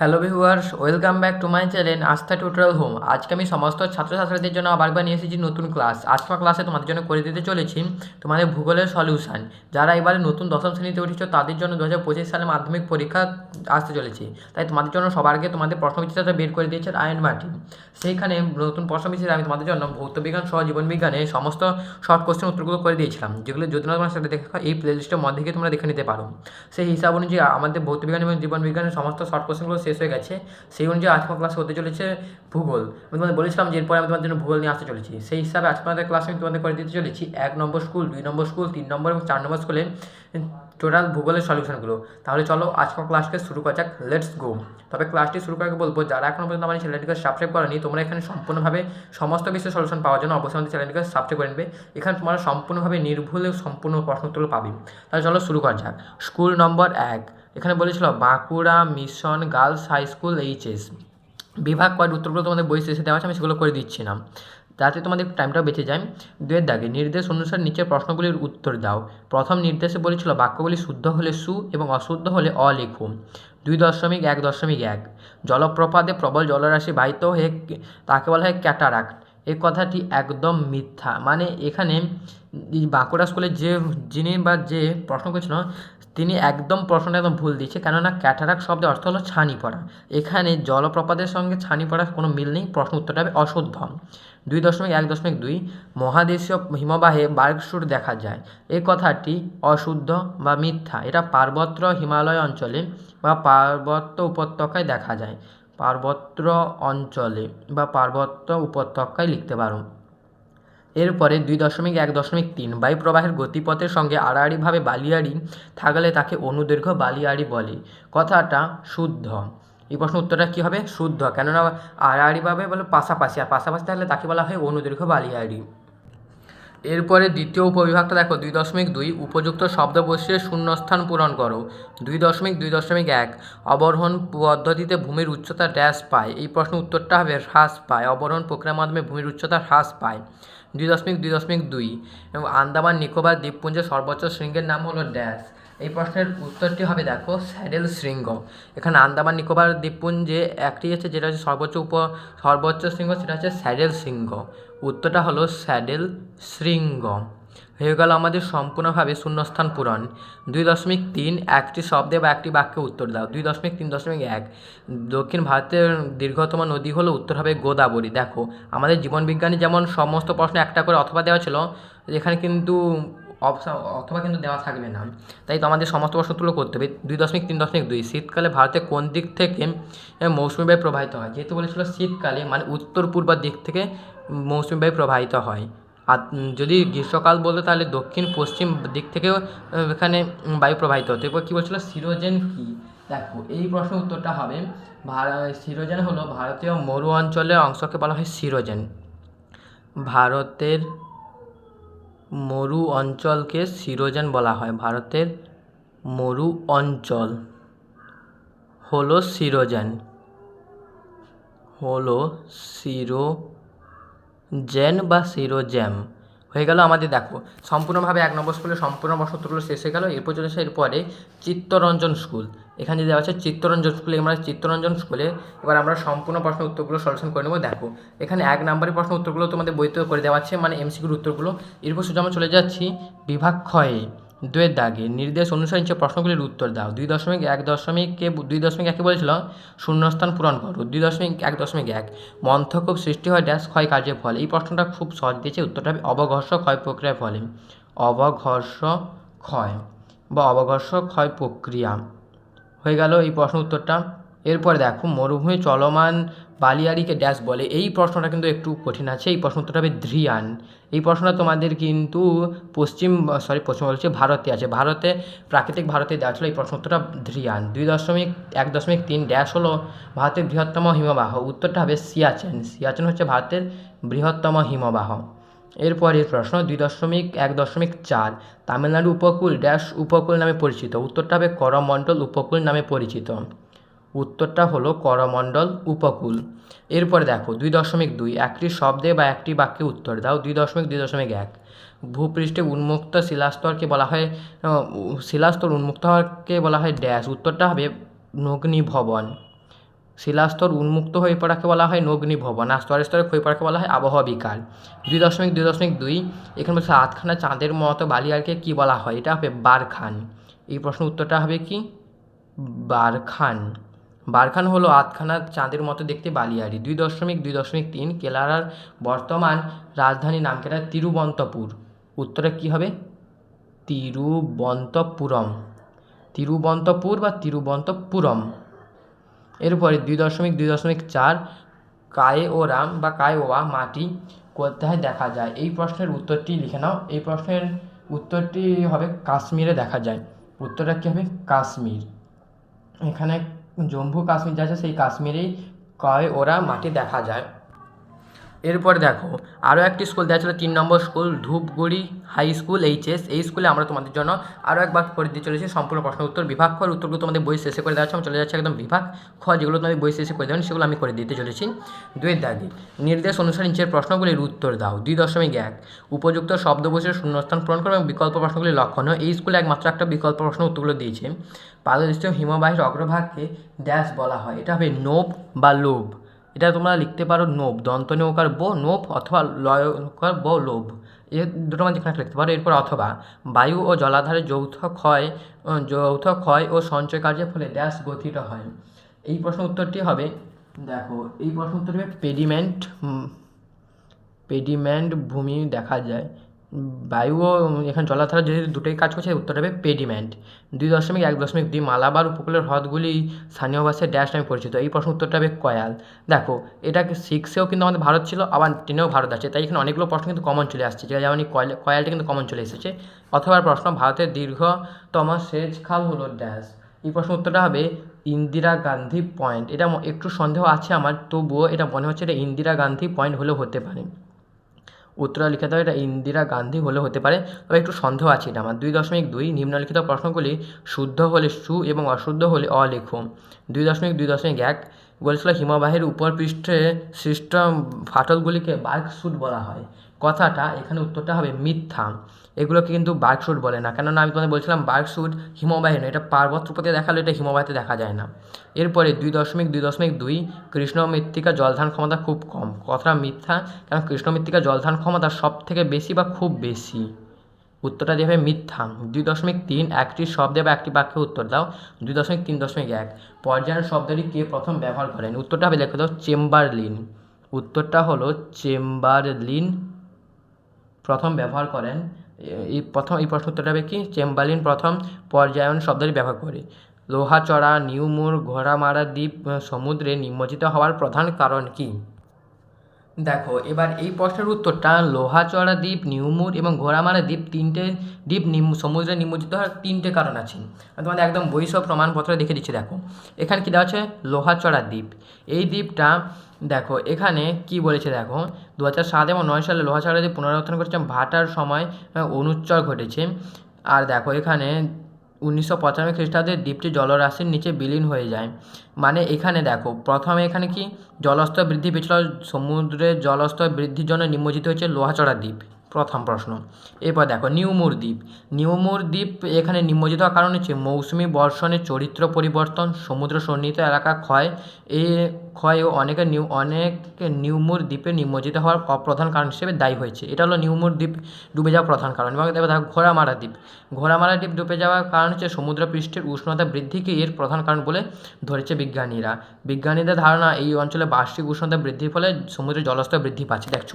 Hello viewers, welcome back to my channel Astha tutorial home আজকে আমি সমস্ত ছাত্রছাত্রীদের জন্য আবার নিয়ে এসেছি নতুন ক্লাস আজকের ক্লাসে তোমাদের জন্য করে দিতে চলেছি তোমাদের ভূগোলের সলিউশন যারা এবারে নতুন দশম শ্রেণীতে উঠেছ, তাদের জন্য দু হাজার পঁচিশ সালে মাধ্যমিক পরীক্ষা আসতে চলেছে। তাই তোমাদের জন্য সবার আগে তোমাদের প্রশ্নবিচিত্রটা বের করে দিয়েছে আয়ন মার্টিন। সেইখানে নতুন প্রশ্নবিচিত্রে আমি তোমাদের জন্য ভৌতবিজ্ঞান সহ জীবনবিজ্ঞানে সমস্ত শর্ট কোশ্চেন উত্তরগুলো করে দিয়েছিলাম। যেগুলো যদি না তোমার সাথে দেখা এই প্লেলিস্টের মধ্যে গিয়ে তোমরা দেখে নিতে পারো। সেই হিসাব অনুযায়ী আমাদের ভৌতবিজ্ঞান এবং জীবনবিজ্ঞানের সমস্ত শর্ট কোশ্চেনগুলো শেষ হয়ে গেছে। সেই অনুযায়ী আজকের ক্লাস হতে চলেছে ভূগোল। আমি তোমাদের বলেছিলাম যে এরপরে আমি তোমাদের জন্য ভূগোল নিয়ে আসতে চলেছি। সেই হিসাবে আজকে আমাদের ক্লাস আমি তোমাদের করে দিতে চলেছি এক নম্বর স্কুল দুই নম্বর স্কুল তিন নম্বর এবং চার নম্বর স্কুলে টোটাল ভূগোলের সলিউশনগুলো তাহলে চলো আজকের ক্লাসকে শুরু করা যাক লেটস গো তবে ক্লাসটি শুরু আগে বলব, যারা এখনও পর্যন্ত আমার চ্যানেলটিকে সাবস্ক্রাইব করেনি, তোমরা এখানে সম্পূর্ণভাবে সমস্ত বিষয়ে সলিউশন পাওয়ার জন্য অবশ্যই আমাদের চ্যানেলটিকে সাবস্ক্রাইব করে নেবে। এখানে তোমরা সম্পূর্ণভাবে নির্ভুল সম্পূর্ণ প্রশ্ন উত্তর পাবে। তাহলে চলো শুরু করা যাক। স্কুল নম্বর এক। এখানে বলেছিল, Bankura mission girls high school, H. বিভাগ কয়েক উত্তরগুলো তোমাদের বই শেষে দেওয়া আছে, আমি সেগুলো করে দিচ্ছি না। যাতে তোমাদের টাইমটাও বেঁচে যায়। দুয়ের দাগে, নির্দেশ অনুসারে নিচের প্রশ্নগুলির উত্তর দাও। প্রথম নির্দেশে বলেছিল, বাক্যগুলি শুদ্ধ হলে সু এবং অশুদ্ধ হলে অ দুই দশমিক এক দশমিক এক। জলপ্রপাতে প্রবল জলরাশি বাহিত হয়ে তাকে বলা হয় ক্যাটারাক্ট। এই কথাটি একদম মিথ্যা। মানে এখানে বাঁকুড়া স্কুলে যে যিনি বা যে প্রশ্ন করেছিল, তিনি একদম প্রশ্নটা একদম ভুল দিচ্ছে কেননা ক্যাটারাক শব্দের অর্থ হলো ছানি পড়া। এখানে জলপ্রপাতের সঙ্গে ছানি পড়ার কোনো মিল নেই, প্রশ্ন উত্তরটা হবে অশুদ্ধ দুই দশমিক এক দশমিক দুই, মহাদেশীয় হিমবাহে বার্গসুর দেখা যায়। এই কথাটি অশুদ্ধ বা মিথ্যা, এটা পার্বত্য হিমালয় অঞ্চলে বা পার্বত্য উপত্যকায় দেখা যায়। পার্বত্য অঞ্চলে বা পার্বত্য উপত্যকায় লিখতে পারো। এরপরে দুই দশমিক এক দশমিক তিন বায়ুপ্রবাহের গতিপথের সঙ্গে আড়াআড়িভাবে বালিয়াড়ি থাকলে তাকে অনুদৈর্ঘ্য বালিয়াড়ি বলে। কথাটা শুদ্ধ। এই প্রশ্ন উত্তরটা কী হবে? শুদ্ধ। কেননা আড়াআড়িভাবে বলে পাশাপাশি, আর পাশাপাশি থাকলে তাকে বলা হয় অনুদৈর্ঘ্য বালিয়াড়ি। এরপরে দ্বিতীয় উপবিভাগটা দেখো, দুই দশমিক দুই, উপযুক্ত শব্দ বসিয়ে শূন্যস্থান পূরণ করো। দুই দশমিক দুই দশমিক এক, অবরোহণ পদ্ধতিতে ভূমির উচ্চতা ড্যাশ পায়। এই প্রশ্ন উত্তরটা হবে হ্রাস পায়, অবরোহণ প্রক্রিয়ার মাধ্যমে ভূমির উচ্চতা হ্রাস পায়। দুই দশমিক দুই দশমিক দুই, এবং আন্দামান নিকোবর দ্বীপপুঞ্জের সর্বোচ্চ শৃঙ্গের নাম হলো ড্যাশ। এই প্রশ্নের উত্তরটি হবে দেখো, স্যাডেল শৃঙ্গ। এখানে আন্দামান, নিকোবর, দ্বীপপুঞ্জে একটি আছে যেটা হচ্ছে সর্বোচ্চ উপ, সর্বোচ্চ শৃঙ্গ, সেটা হচ্ছে স্যাডেল শৃঙ্গ। উত্তরটা হলো স্যাডেল শৃঙ্গ। হয়ে গেল আমাদের সম্পূর্ণভাবে শূন্যস্থান পূরণ। দুই দশমিক তিন, একটি শব্দে বা একটি বাক্যে উত্তর দাও। দুই দশমিক তিন দশমিক এক। দক্ষিণ ভারতের দীর্ঘতম নদী হলো উত্তর হবে গোদাবরী। দেখো, আমাদের জীবনবিজ্ঞানে যেমন সমস্ত প্রশ্ন একটা করে অথবা দেওয়া ছিল, এখানে কিন্তু অপশন অথবা কিন্তু দেওয়া থাকবে না। তাই তো আমাদের সমস্ত প্রশ্নগুলো করতে হবে। দুই দশমিক, তিন দশমিক, দুই। শীতকালে ভারতের কোন দিক থেকে মৌসুমি বায়ু প্রবাহিত হয়? যেহেতু বলেছিল শীতকালে মানে উত্তর পূর্ব দিক থেকে মৌসুমি বায়ু প্রবাহিত হয়। আর যদি গ্রীষ্মকাল বলতো তাহলে দক্ষিণ, পশ্চিম দিক থেকেও এখানে বায়ু প্রবাহিত হতো এরপর কী বলছিল? সিরোজেন কী? দেখো, এই প্রশ্নের উত্তরটা হবে সিরোজেন হলো ভারতীয় মরু অঞ্চলের অংশকে বলা হয় সিরোজেন। ভারতের মরু অঞ্চলকে সিরোজেন বলা হয়। ভারতের মরু অঞ্চল হলো সিরোজেন। হলো সিরোজেন বা সিরোজ্যাম হয়ে গেল আমাদের দেখো। সম্পূর্ণভাবে এক নম্বর স্কুলে সম্পূর্ণ বসন্তগুলো শেষ হয়ে গেল। এরপর চলে আসে এরপরে চিত্তরঞ্জন স্কুল এখানে দেওয়া আছে চিত্তরঞ্জন স্কুলে আমরা চিত্তরঞ্জন স্কুলে এবার আমরা সম্পূর্ণ প্রশ্ন উত্তরগুলো সলিউশন করে নেব। দেখো, এখানে এক নম্বরের প্রশ্ন উত্তরগুলো তোমাদের বইতে করে দেওয়া আছে মানে এমসিকিউর উত্তরগুলো। এরপর সোজা আমরা চলে যাচ্ছি বিভাগ ক্ষয়ে দুয়ের দাগে নির্দেশ অনুসারে নিচে প্রশ্নগুলির উত্তর দাও, দুই দশমিক এক দশমিককে দুই দশমিক একে বলেছিল, শূন্যস্থান পূরণ করো। দুই দশমিক এক দশমিক এক, মন্থকূপ সৃষ্টি হয় ড্যাশ ক্ষয় কার্যের ফলে। এই প্রশ্নটা খুব সহজ দিয়েছে, উত্তরটা হবে অবঘর্ষ ক্ষয় প্রক্রিয়ার ফলে। অবঘর্ষ ক্ষয় বা অবঘর্ষ ক্ষয় প্রক্রিয়া। হয়ে গেল এই প্রশ্ন উত্তরটা। এরপরে দেখো, মরুভূমি চলমান বালিয়াড়িকে ড্যাশ বলে। এই প্রশ্নটা কিন্তু একটু কঠিন আছে। এই প্রশ্ন হবে ধ্রিয়ান। এই প্রশ্নটা তোমাদের কিন্তু পশ্চিম সরি পশ্চিম বলছি ভারতে আছে। ভারতে, প্রাকৃতিক ভারতে দেওয়া ছিল। এই প্রশ্ন উত্তরটা ধ্রিয়ান। দুই দশমিক, এক দশমিক তিন ড্যাশ হলো ভারতের বৃহত্তম হিমবাহ। উত্তরটা হবে সিয়াচেন। সিয়াচেন হচ্ছে ভারতের বৃহত্তম হিমবাহ। এরপরের প্রশ্ন, দুই দশমিক, এক দশমিক চার। তামিলনাড়ু উপকূল ড্যাশ উপকূল নামে পরিচিত। উত্তরটা হবে করমণ্ডল উপকূল নামে পরিচিত। উত্তরটা হলো করমণ্ডল উপকূল। এরপরে দেখো, দুই দশমিক দুই, একটি শব্দে বা একটি বাক্যে উত্তর দাও, দুই দশমিক দুই দশমিক এক। ভূপৃষ্ঠে উন্মুক্ত শিলাস্তরকে বলা হয় শিলাস্তর উন্মুক্ত হওয়াকে বলা হয় ড্যাশ, উত্তরটা হবে নগ্নি ভবন শিলাস্তর উন্মুক্ত হয়ে পড়াকে বলা হয় নগ্নিভবন, আর স্তরে স্তরে ক্ষয়ে পড়াকে বলা হয় আবহাওয়া বিকাল দুই দশমিক দুই দশমিক দুই, এখানে বলছে আটখানা চাঁদের মতো বালিয়ারকে কী বলা হয়? এটা হবে বারখান। এই প্রশ্ন উত্তরটা হবে কি? বারখান। বারখান হলো আটখানা চাঁদের মতো দেখতে বালিয়াড়ি। দুই দশমিক দুই দশমিক তিন কেলারার বর্তমান রাজধানী নাম কেটা তিরুবন্তপুর। উত্তরে কী হবে? তিরুবন্তপুরম। তিরুবন্তপুর বা তিরুবন্তপুরম। এরপরে দুই দশমিক দুই দশমিক চার কায়ে ও রাম বা কায়োয়া মাটি কোথায় দেখা যায়? এই প্রশ্নের উত্তরটি লিখে নাও। এই প্রশ্নের উত্তরটি হবে কাশ্মীরে দেখা যায়। উত্তরটা কী হবে? কাশ্মীর। এখানে জম্মু কাশ্মীর আছে সেই কাশ্মীরেই কয় ওরা মাটি দেখা যায়। এরপরে দেখো, আরও একটি স্কুল দেওয়া ছিল তিন number school Dhupguri high school H S স্কুলে আমরা তোমাদের জন্য আরও একবার করে দিয়ে চলেছি সম্পূর্ণ প্রশ্ন উত্তর। বিভাগ খর উত্তরগুলো তোমাদের বই শেষে করে দেওয়া আমি চলে যাচ্ছে একদম বিভাগ খ, যেগুলো তোমাদের বই শেষে করে দেবেন সেগুলো আমি করে দিতে চলেছি। দুয়ের দাগে, নির্দেশ অনুসারে নিচের প্রশ্নগুলির উত্তর দাও। দুই দশমিক এক, উপযুক্ত শব্দ বসে শূন্যস্থান পূরণ করো এবং বিকল্প প্রশ্নগুলি লক্ষণীয় এই স্কুলে একমাত্র একটা বিকল্প প্রশ্ন উত্তরগুলো দিয়েছে। পাদদৃষ্ট হিমবাহের অগ্রভাগকে ড্যাশ বলা হয়। এটা হবে নোব বা লোভ এটা তোমরা লিখতে পারো নোভ দন্ত নৌকার ব নোভ অথবা লয়কার ব, লোভ। এ দুটো মধ্যে যেখানে লিখতে পারো, এরপর অথবা। বায়ু ও জলাধারে যৌথ ক্ষয় যৌথ ক্ষয় ও সঞ্চয় কার্যের ফলে ড্যাশ গঠিত হয়। এই প্রশ্ন উত্তরটি হবে, দেখো, এই প্রশ্ন উত্তরটি হবে, পেডিমেন্ট পেডিমেন্ট ভূমি দেখা যায়। বায়ু ও এখানে জলাধার যেহেতু দুটোই কাজ করছে উত্তর হবে পেডিমেন্ট দুই দশমিক এক দশমিক দুই মালাবার উপকূলের হ্রদগুলি স্থানীয় ভাষায় ড্যাশ নামে পরিচিত। এই প্রশ্ন উত্তরটা হবে কয়াল। দেখো এটাকে সিক্সেও কিন্তু আমাদের ভারত ছিল, আবার টেনেও ভারত আছে, তাই এখানে অনেকগুলো প্রশ্ন কিন্তু কমন চলে আসছে যেটা যেমন কয়লা, কয়ালটা কিন্তু কমন চলে এসেছে। অথবা প্রশ্ন, ভারতের দীর্ঘতম সেচ খাল হলো ড্যাশ এই প্রশ্ন উত্তরটা হবে ইন্দিরা গান্ধী পয়েন্ট এটা একটু সন্দেহ আছে আমার, তবুও এটা মনে হচ্ছে এটা ইন্দিরা গান্ধী পয়েন্ট হলেও হতে পারে। উত্তরটা লিখে দাও এটা ইন্দিরা গান্ধী হলে হতে পারে। তবে একটু সন্দেহ আছে এটা। আমার দুই দশমিক দুই নিম্নলিখিত প্রশ্নগুলি শুদ্ধ হলে সু এবং অশুদ্ধ হলে অলেখো দুই দশমিক দুই দশমিক এক বলেছিল হিমবাহের উপর পৃষ্ঠে সৃষ্ট ফাটলগুলিকে বার্ক শুট বলা হয়। কথাটা, এখানে উত্তরটা হবে মিথ্যা। এগুলোকে কিন্তু বার্ক শুট বলে না। কেননা আমি তোমাদের বলছিলাম বার্ক শুট হিমবাহে নয় এটা পার্বত্য রূপতে দেখালে এটা হিমবাহেতে দেখা যায় না। এরপরে দুই দশমিক দুই দশমিক দুই, কৃষ্ণ মৃত্তিকা জলধারণ ক্ষমতা খুব কম। কথাটা মিথ্যা, কারণ কৃষ্ণ মৃত্তিকা জলধারণ ক্ষমতা সব থেকে বেশি বা খুব বেশি? উত্তরটা দেবে মিথ্যা। দুই দশমিক তিন, একটি শব্দে বা একটি বাক্যে উত্তর দাও। দুই দশমিক তিন দশমিক এক, পর্যায়ন শব্দটি কে প্রথম ব্যবহার করেন? উত্তরটা হবে লেখে দাও চেম্বারলিন। উত্তরটা হলো চেম্বারলিন প্রথম ব্যবহার করেন, এই প্রথম, এই প্রশ্ন কি? চেম্বালিন প্রথম পর্যায়ন শব্দটি ব্যবহার করে। লোহাচড়া নিউমুর ঘোড়ামারা দ্বীপ, সমুদ্রে নিমজ্জিত হওয়ার প্রধান কারণ কি? দেখো, এবার এই প্রশ্নের উত্তরটা লোহাচড়া দ্বীপ নিউমুর এবং ঘোড়ামারা দ্বীপ তিনটে দ্বীপ সমুদ্রে নিমজ্জিত হওয়ার তিনটে কারণ আছে। তোমাদের একদম বৈষব প্রমাণপত্র দেখে দিচ্ছি, দেখো। এখানে কী দেওয়া আছে? লোহাচড়া দ্বীপ। এই দ্বীপটা, দেখো, এখানে কি বলেছে, দেখো দু হাজার সাত এবং নয় সালে লোহাচড়া দ্বীপ পুনরুত্থান করেছে ভাটার সময় অনুচ্চর ঘটেছে। আর দেখো, এখানে উনিশশো পঁচানব্বই খ্রিস্টাব্দে দ্বীপটি জলরাশির নিচে বিলীন হয়ে যায়। মানে এখানে দেখো, প্রথমে এখানে কি? জলস্তর বৃদ্ধি পেয়েছিল, সমুদ্রের জলস্তর বৃদ্ধির জন্য নিমজ্জিত হয়েছে লোহাচড়া দ্বীপ। প্রথম প্রশ্ন। এরপর দেখো, নিউমুর দ্বীপ। নিউমুর দ্বীপ এখানে নিমজ্জিত হওয়ার কারণ হচ্ছে মৌসুমি বর্ষণের চরিত্র পরিবর্তন, সমুদ্র সন্নিহিত এলাকা ক্ষয়, এ ক্ষয় ও অনেকে নিউ অনেক নিউমুর দ্বীপে নিমজ্জিত হওয়ার প্রধান কারণ হিসেবে দায়ী হয়েছে। এটা হলো নিউমুর দ্বীপ ডুবে যাওয়ার প্রধান কারণ। এবং দেখো দেখো, ঘোড়ামারা দ্বীপ। ঘোড়ামারা দ্বীপ ডুবে যাওয়ার কারণ হচ্ছে সমুদ্র পৃষ্ঠের উষ্ণতা বৃদ্ধিকে এর প্রধান কারণ বলে ধরেছে বিজ্ঞানীরা। বিজ্ঞানীদের ধারণা, এই অঞ্চলে বার্ষিক উষ্ণতা বৃদ্ধির ফলে সমুদ্রের জলস্তর বৃদ্ধি পাচ্ছে। দেখছ,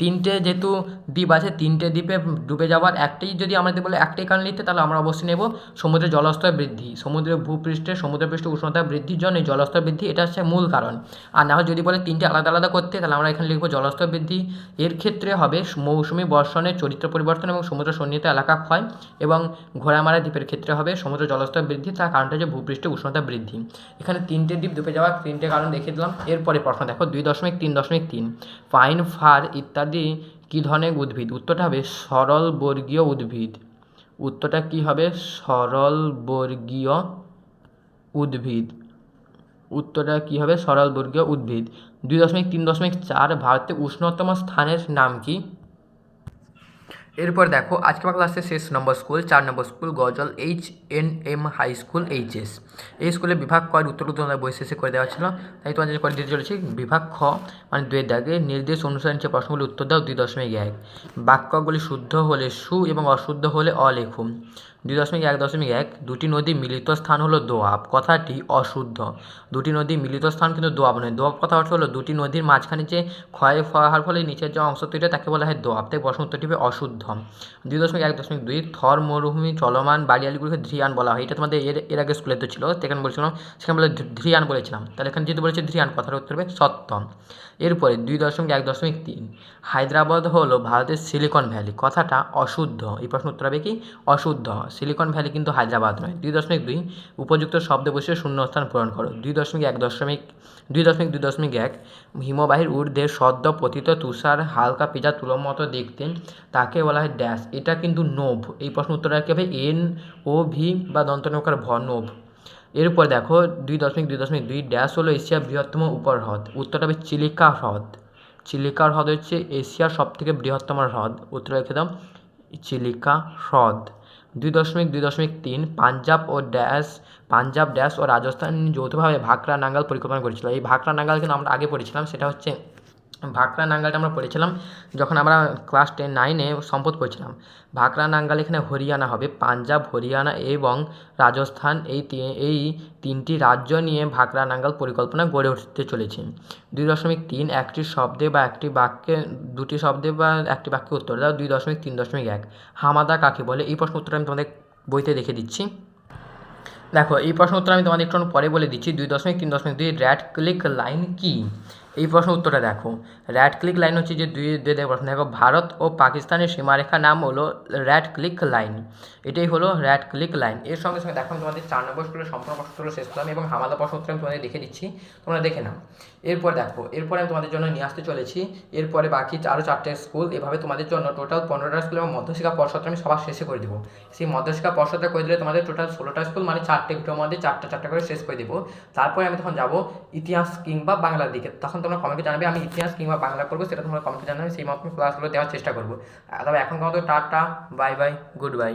তিনটে যেহেতু দ্বীপ আছে, তিনটে দ্বীপে ডুবে যাওয়ার একটাই যদি আমাদের বলে একটাই কারণ নিতে তাহলে আমরা অবশ্যই নেব সমুদ্রের জলস্তর বৃদ্ধি। সমুদ্রের ভূপৃষ্ঠে সমুদ্রপৃষ্ঠ উষ্ণতা বৃদ্ধির জন্য জলস্তর বৃদ্ধি, এটা হচ্ছে মূল কারণ। আর না যদি বলে তিনটে আলাদা আলাদা করতে, তাহলে আমরা এখানে লিখব জলস্তর বৃদ্ধি। এর ক্ষেত্রে হবে মৌসুমি বর্ষণের চরিত্র পরিবর্তন এবং সমুদ্র সন্নিহিত এলাকা ক্ষয় এবং ঘোড়ামারা দ্বীপের ক্ষেত্রে হবে সমুদ্র জলস্তর বৃদ্ধি, তার কারণটা হচ্ছে ভূপৃষ্ঠে উষ্ণতা বৃদ্ধি। এখানে তিনটে দ্বীপ ডুবে যাওয়ার তিনটে কারণ দেখিয়ে দিলাম, এরপরে প্রশ্ন দেখো, দুই দশমিক তিন দশমিক তিন। পাইন ফার ইত্যাদি কী ধরনের উদ্ভিদ? উত্তরটা হবে সরল বর্গীয় উদ্ভিদ। উত্তরটা কি হবে? সরল বর্গীয় উদ্ভিদ। উত্তরটা কী হবে সরল বর্গীয় উদ্ভিদ। দুই দশমিক তিন দশমিক চার ভারতের উষ্ণতম স্থানের নাম কি? এরপর দেখো, আজকে আমার ক্লাসে শেষ নম্বর স্কুল চার number school Gajol H N M high school H S স্কুলে বিভাগ কয়ের উত্তর উত্তর বই শেষে করে দেওয়া ছিল। তাই তোমাদের করে দিতে চলেছি, বিভাগ খ মানে দুয়ের দাগে নির্দেশ অনুসারে নিচে প্রশ্নগুলি উত্তর দাও, দুই দশমিক এক। বাক্যগুলি শুদ্ধ হলে সু এবং অশুদ্ধ হলে অ দুই দশমিক এক দশমিক এক, দুটি নদী মিলিত স্থান হলো দোয়াব কথাটি অশুদ্ধ। দুটি নদী মিলিত স্থান কিন্তু দোয়াব নয়। দোয়াব কথা অর্থ হলো দুটি নদীর মাঝখানে যে ক্ষয় হওয়ার ফলে নিচের যে অংশ তৈরি তাকে বলা হয় দোয়াব তাই প্রশ্ন উত্তরটি হবে অশুদ্ধ। দুই দশমিক এক দশমিক দুই থর মরুভূমি চলমান বাড়িয়ালিগুলিকে ধ্রিয়ান বলা হয়। এটা তোমাদের এর এর আগে স্কুলে তো ছিল, সেখানে বলছিলাম, সেখানে বলে ধ্রিয়ান বলেছিলাম। তাহলে এখানে যেহেতু বলেছে ধ্রিয়ান কথার উত্তর হবে সত্য। এরপরে দুই দশমিক এক দশমিক তিন, হায়দ্রাবাদ হলো ভারতের সিলিকন ভ্যালি। কথাটা অশুদ্ধ। এই প্রশ্ন উত্তর হবে কি? অশুদ্ধ। সিলিকন ভ্যালি কিন্তু হায়দ্রাবাদ নয়। দুই দশমিক দুই উপযুক্ত শব্দ বসে শূন্যস্থান পূরণ করো। দুই দশমিক এক দশমিক, দুই দশমিক দুই দশমিক এক হিমবাহের ঊর্ধ্বে সদ্য পতিত তুষার হালকা পেঁজা তুলোর মতো দেখতে, তাকে বলা হয় ড্যাশ। এটা কিন্তু নোভ। এই প্রশ্ন উত্তর রাখতে হবে এন ও ভি বা দন্তনৌকার ভ নোভ। এরপর দেখো, দুই দশমিক দুই দশমিক দুই ড্যাশ হলো এশিয়ার বৃহত্তম উপর হ্রদ। উত্তরটা হবে চিলিকা হ্রদ। চিলিকা হ্রদ হচ্ছে এশিয়ার সবথেকে বৃহত্তম হ্রদ। উত্তর রেখে দাও, চিলিকা হ্রদ। দুই দশমিক দুই দশমিক তিন পাঞ্জাব ও ড্যাশ, পাঞ্জাব, ড্যাশ ও রাজস্থান যৌথভাবে ভাকরা নাঙ্গাল পরিকল্পনা করেছিল। এই ভাকরা নাঙ্গাল কিন্তু আমরা আগে পড়েছিলাম, সেটা হচ্ছে ভাকরা নাঙ্গালটা আমরা পড়েছিলাম, যখন আমরা ক্লাস টেন নাইনে সম্পদ পড়ছিলাম। ভাকরা নাঙ্গাল এখানে হরিয়ানা হবে, পাঞ্জাব, হরিয়ানা এবং রাজস্থান, এই এই তিনটি রাজ্য নিয়ে ভাকরা নাঙ্গাল পরিকল্পনা গড়ে উঠতে চলেছে। দুই দশমিক তিন, একটি শব্দে বা একটি বাক্যে, দুটি শব্দে বা একটি বাক্যে উত্তর দাও, দুই দশমিক তিন দশমিক এক। হামাদা কাকে বলে? এই প্রশ্ন উত্তর আমি তোমাদের বইতে দেখে দিচ্ছি। দেখো, এই প্রশ্ন উত্তর আমি তোমাদের একটু পরে বলে দিচ্ছি। দুই দশমিক তিন দশমিক দুই র্যাট ক্লিক লাইন কি? এই প্রশ্ন উত্তরটা দেখো। র্যাট ক্লিক লাইন হচ্ছে যে দুই দুই দেখো প্রশ্ন। দেখো, ভারত ও পাকিস্তানের সীমারেখার নাম হলো র্যাট ক্লিক লাইন এটাই হলো র্যাট ক্লিক লাইন এর সঙ্গে সঙ্গে দেখো, আমি তোমাদের চার নম্বর স্কুলের সম্পূর্ণ প্রশ্ন উত্তর শেষ করলাম এবং হামাদা প্রশ্ন উত্তর আমি তোমাদের দেখে দিচ্ছি তোমরা দেখে নাও। এরপর দেখো, এরপরে আমি তোমাদের জন্য নিয়ে আসতে চলেছি। এরপরে বাকি আরও চারটে স্কুল এভাবে তোমাদের জন্য টোটাল পনেরোটা স্কুল এবং মধ্যশিক্ষা পর্ষদটা আমি সবার শেষে করে দেবো। সেই মধ্যশিক্ষা পর্ষদটা করে দিলে তোমাদের টোটাল ষোলোটা স্কুল মানে চারটে ভিডিওর মধ্যে চারটা চারটা করে শেষ করে দেবো। তারপরে আমি তখন যাব ইতিহাস কিংবা বাংলার দিকে। তখন তোমরা কমেন্টে জানাবে, আমি ইতিহাস কিংবা বাংলা করব সেটা তোমরা কমেন্টে জানাবে সেই মতো ক্লাসগুলো দেওয়ার চেষ্টা করব। তবে এখন কত tata bye bye good bye